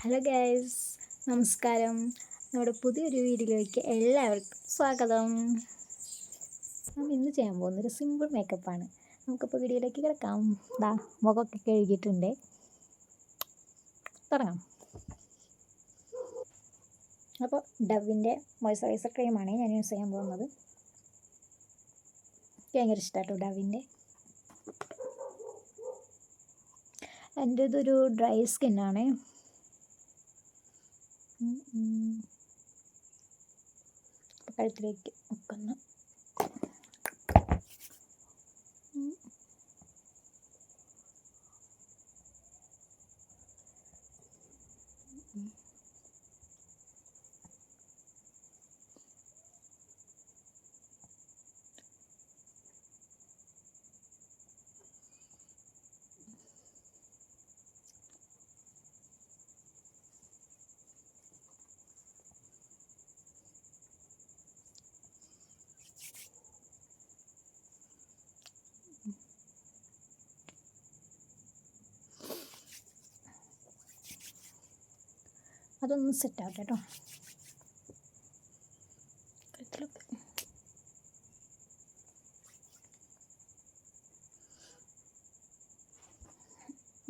Hello guys നമസ്കാരം. നമ്മുടെ പുതിയൊരു വീഡിയോയിലേക്ക് എല്ലാവർക്കും സ്വാഗതം. നമ്മൾ ഇന്ന് ചെയ്യാൻ പോകുന്നൊരു സിമ്പിൾ മേക്കപ്പാണ് നമുക്കിപ്പോൾ വീഡിയോയിലേക്ക് കിടക്കാം. ദാ മുഖമൊക്കെ കഴുകിയിട്ടുണ്ട്. തുടങ്ങാം. അപ്പോൾ ഡവിന്റെ മോയ്സ്ചറൈസർ ക്രീമാണ് ഞാൻ യൂസ് ചെയ്യാൻ പോകുന്നത്. ഭയങ്കര ഇഷ്ടമാട്ടോ ഡവിന്റെ എന്റെ ഇതൊരു ഡ്രൈ സ്കിന്നാണ് കഴുത്തിലേക്ക് വെക്കുന്ന. അതൊന്ന് സെറ്റ് ആവട്ടെ കേട്ടോ കഴുത്തിലൊക്കെ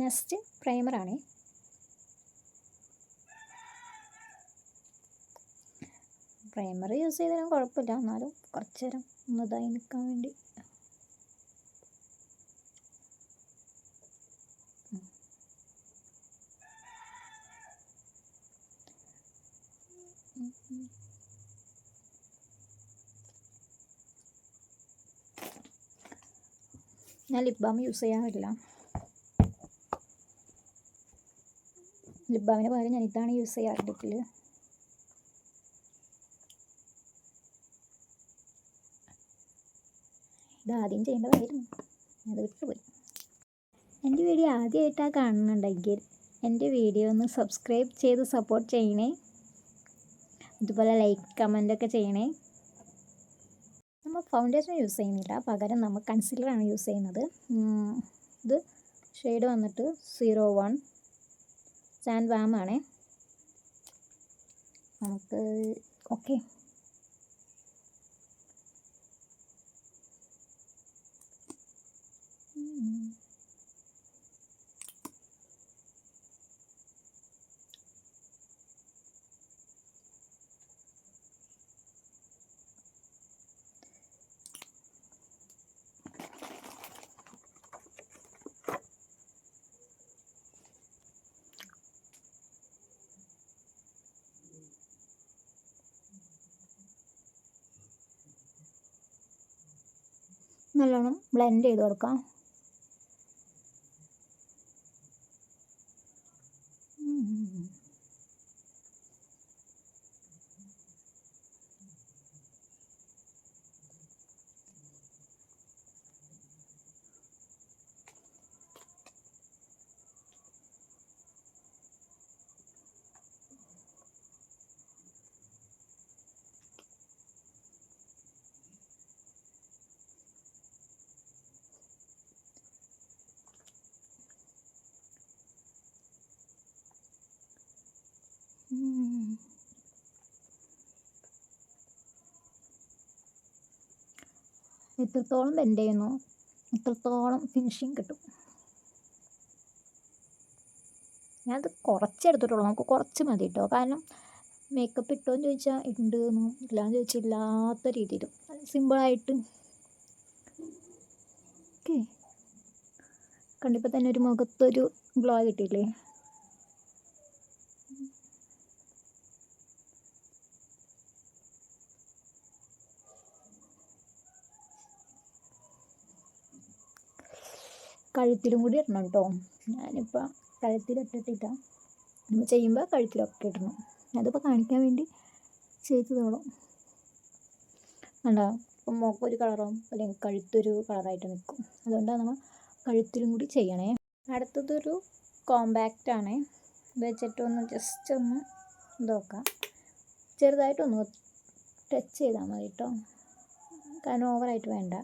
നെക്സ്റ്റ് പ്രൈമറാണേ. പ്രൈമർ യൂസ് ചെയ്താലും കുഴപ്പമില്ല. എന്നാലും കുറച്ച് നേരം ഒന്ന് ഇതായി നിൽക്കാൻ വേണ്ടി. ഞാൻ ലിപ് ബാം യൂസ് ചെയ്യാറില്ല ലിപ് ബാമിന് പകരം ഞാൻ ഇതാണ് യൂസ് ചെയ്യാറ് ലിപ്പിൽ ഇതാദ്യം ചെയ്യേണ്ടതായിരുന്നു. അത് വിട്ടുപോയി എന്റെ വീഡിയോ ആദ്യമായിട്ടാണ് കാണുന്നുണ്ടെങ്കിൽ എന്റെ വീഡിയോ ഒന്ന് സബ്സ്ക്രൈബ് ചെയ്ത് സപ്പോർട്ട് ചെയ്യണേ. അതുപോലെ ലൈക്ക് കമന്റൊക്കെ ചെയ്യണേ. നമ്മൾ ഫൗണ്ടേഷൻ യൂസ് ചെയ്യുന്നില്ല. പകരം നമ്മൾ കൺസീലറാണ് യൂസ് ചെയ്യുന്നത്. ഇത് ഷെയ്ഡ് വന്നിട്ട് സീറോ വൺ സാൻഡ് വാമാണേ നമുക്ക് ഓക്കെ നല്ലോണം ബ്ലെൻഡ് ചെയ്ത് കൊടുക്കാം. എത്രത്തോളം ബെൻഡ് ചെയ്യുന്നു എത്രത്തോളം ഫിനിഷിങ് കിട്ടും. ഞാനത് കുറച്ചെടുത്തിട്ടുള്ളൂ നമുക്ക് കുറച്ച് മതി കേട്ടോ കാരണം മേക്കപ്പ് ഇട്ടോ എന്ന് ചോദിച്ചാൽ ഉണ്ട് എന്നും ഇല്ലാന്ന് ചോദിച്ചാൽ ഇല്ലാത്ത രീതിയിലും. സിമ്പിളായിട്ട് ഓക്കെ കണ്ടിപ്പോൾ തന്നെ ഒരു മുഖത്തൊരു ഗ്ലോ കിട്ടിയില്ലേ? കഴുത്തിലും കൂടി ഇടണം കേട്ടോ. ഞാനിപ്പോൾ കഴുത്തിലിട്ടിട്ടില്ല. നമ്മൾ ചെയ്യുമ്പോൾ കഴുത്തിലൊക്കെ ഇടണം. അതിപ്പോൾ കാണിക്കാൻ വേണ്ടി ചെയ്തതോളും. കണ്ടോ? മുഖൊരു മുഖം ഒരു അല്ലെങ്കിൽ കഴുത്തൊരു കളറായിട്ട് നിൽക്കും. അതുകൊണ്ടാണ് നമ്മൾ കഴുത്തിലും കൂടി ചെയ്യണേ. അടുത്തതൊരു കോമ്പാക്റ്റ് ആണ്. വെച്ചിട്ടൊന്ന് ജസ്റ്റ് ഒന്ന് ഇതാക്കാം ചെറുതായിട്ടൊന്ന് ടച്ച് ചെയ്താൽ മതി കേട്ടോ. കാരണം ഓവറായിട്ട് വേണ്ട.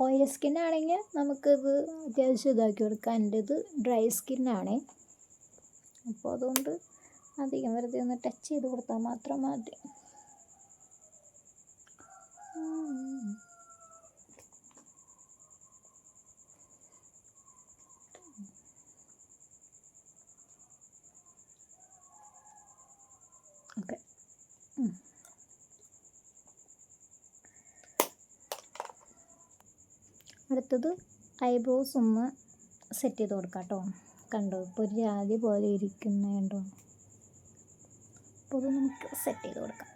ഓയിൽ ആണെങ്കിൽ നമുക്കിത് അത്യാവശ്യം ഇതാക്കി കൊടുക്കാം. എന്റെ ഇത് ഡ്രൈ സ്കിന്നാണ് അപ്പോൾ അതുകൊണ്ട് അധികം വെറുതെ ഒന്ന് ടച്ച് ചെയ്ത് കൊടുത്താൽ മാത്രം മതി. ഓക്കെ. അടുത്തത് ഐബ്രോസ് ഒന്ന് സെറ്റ് ചെയ്ത് കൊടുക്കാം കേട്ടോ. കണ്ടോ ഇപ്പോൾ ഒരു ജാതി പോലെ ഇരിക്കുന്ന കണ്ടോ. അപ്പോൾ നമുക്ക് സെറ്റ് ചെയ്ത് കൊടുക്കാം.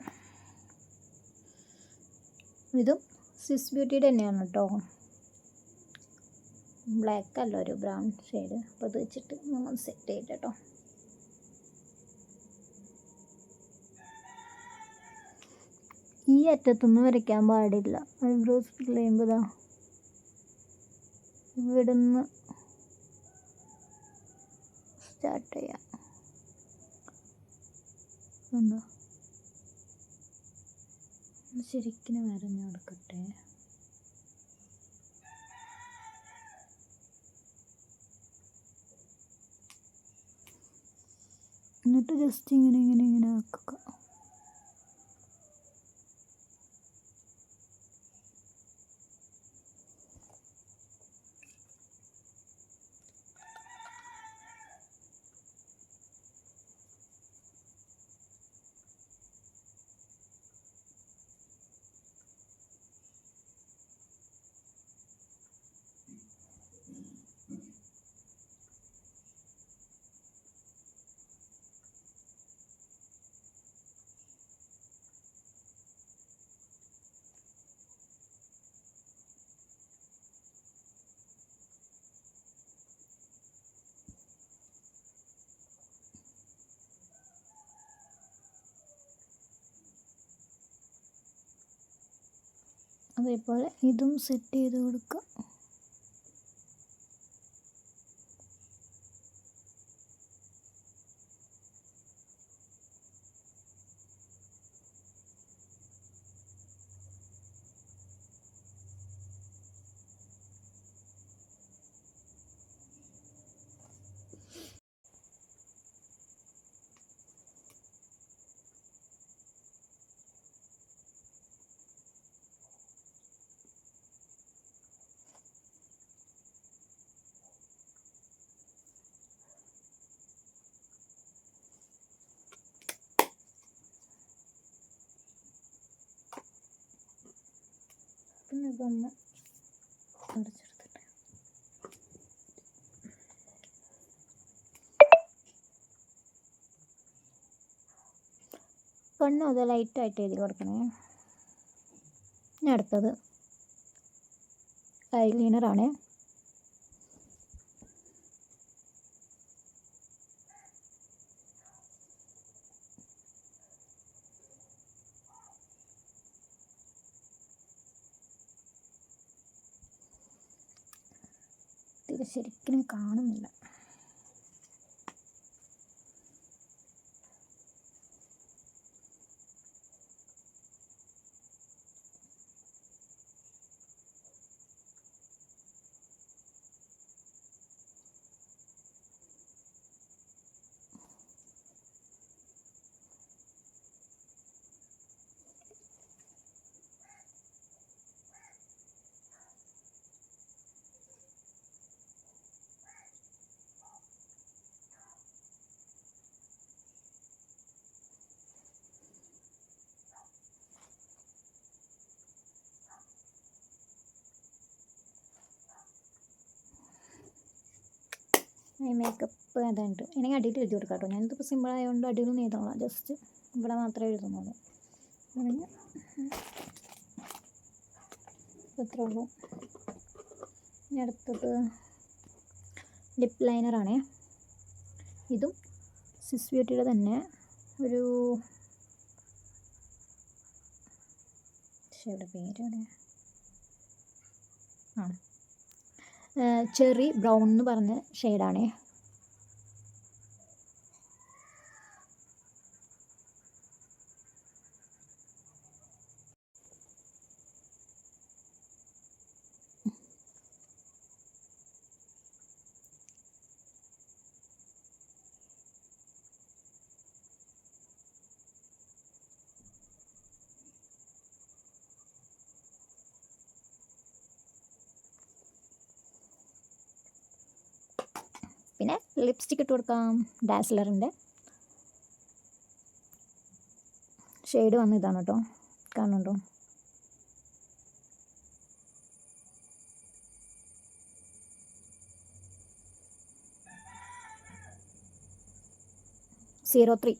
ഇതും സ്വിസ് ബ്യൂട്ടിയുടെ തന്നെയാണ് കേട്ടോ. ബ്ലാക്ക് അല്ല ഒരു ബ്രൗൺ ഷെയ്ഡ് അപ്പോൾ അത് വെച്ചിട്ട് നമ്മൾ സെറ്റ് ചെയ്തിട്ട് കേട്ടോ. ഈ അറ്റത്തൊന്നും വരയ്ക്കാൻ പാടില്ല. ഐബ്രോസ് ചെയ്യുമ്പോൾ ഇവിടുന്ന് സ്റ്റാർട്ട് ചെയ്യാം. ഉണ്ടോ ശരിക്കും വരഞ്ഞു കൊടുക്കട്ടെ. എന്നിട്ട് ജസ്റ്റ് ഇങ്ങനെ ഇങ്ങനെ ഇങ്ങനെ ആക്കുക. അതേപോലെ ഇതും സെറ്റ് ചെയ്ത് കൊടുക്കുക പിന്നെ ഇതൊന്ന് അടച്ചെടുത്തിട്ട് കണ്ണും അത് ലൈറ്റായിട്ട് എഴുതി കൊടുക്കണേ. ഇനി അടുത്തത് ഐലൈനറാണ് ഇത് ശരിക്കും കാണുന്നില്ല. മേക്കപ്പ് അതുണ്ട് എനിക്ക് അടിയിൽ എഴുതി കൊടുക്കാം കേട്ടോ ഞാനിതിപ്പോൾ സിമ്പിൾ ആയതുകൊണ്ട് അടിയിലൊന്നും എഴുതണം ജസ്റ്റ് ഇവിടെ മാത്രമേ എഴുതുന്നുള്ളൂ. ഇത്രേ ഉള്ളൂ. ഇനി അടുത്തത് ലിപ് ലൈനറാണേ ഇതും സിസ് ബ്യൂട്ടിയുടെ തന്നെ ഒരു ഷെയ്ഡ് പേര് ആ. ചെറി ബ്രൗൺ എന്ന് പറഞ്ഞ ഷെയ്ഡാണേ പിന്നെ ലിപ്സ്റ്റിക് ഇട്ട് കൊടുക്കാം. ഡാസ്ലറിന്റെ ഷെയ്ഡ് വന്ന് ഇതാണ് കേട്ടോ കാണുന്നുണ്ടോ സീറോ ത്രീ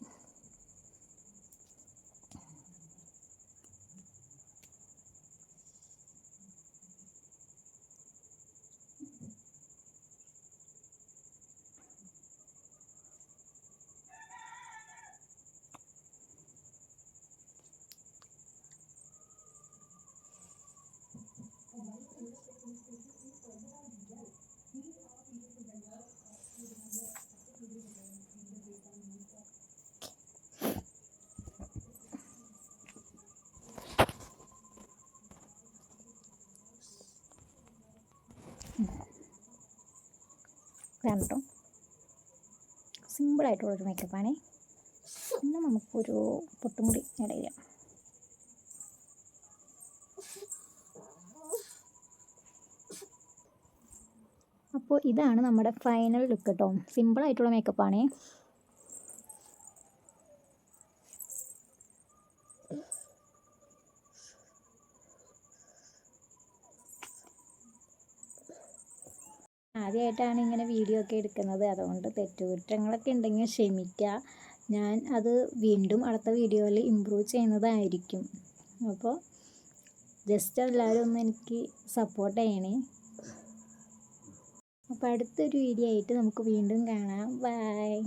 ഇതാണ് കേട്ടോ സിമ്പിളായിട്ടുള്ളൊരു മേക്കപ്പാണേ പിന്നെ നമുക്കൊരു പൊട്ടുമുടി ചെയ്യാം. അപ്പോൾ ഇതാണ് നമ്മുടെ ഫൈനൽ ലുക്ക് കേട്ടോ സിമ്പിളായിട്ടുള്ള മേക്കപ്പാണേ ആദ്യമായിട്ടാണ് ഇങ്ങനെ വീഡിയോ ഒക്കെ എടുക്കുന്നത്. അതുകൊണ്ട് തെറ്റുകുറ്റങ്ങളൊക്കെ ഉണ്ടെങ്കിൽ ക്ഷമിക്കുക. ഞാൻ അത് വീണ്ടും അടുത്ത വീഡിയോയിൽ ഇമ്പ്രൂവ് ചെയ്യുന്നതായിരിക്കും. അപ്പോൾ ജസ്റ്റ് എല്ലാവരും ഒന്ന് എനിക്ക് സപ്പോർട്ട് ചെയ്യണേ. അപ്പോൾ അടുത്തൊരു വീഡിയോ ആയിട്ട് നമുക്ക് വീണ്ടും കാണാം. ബൈ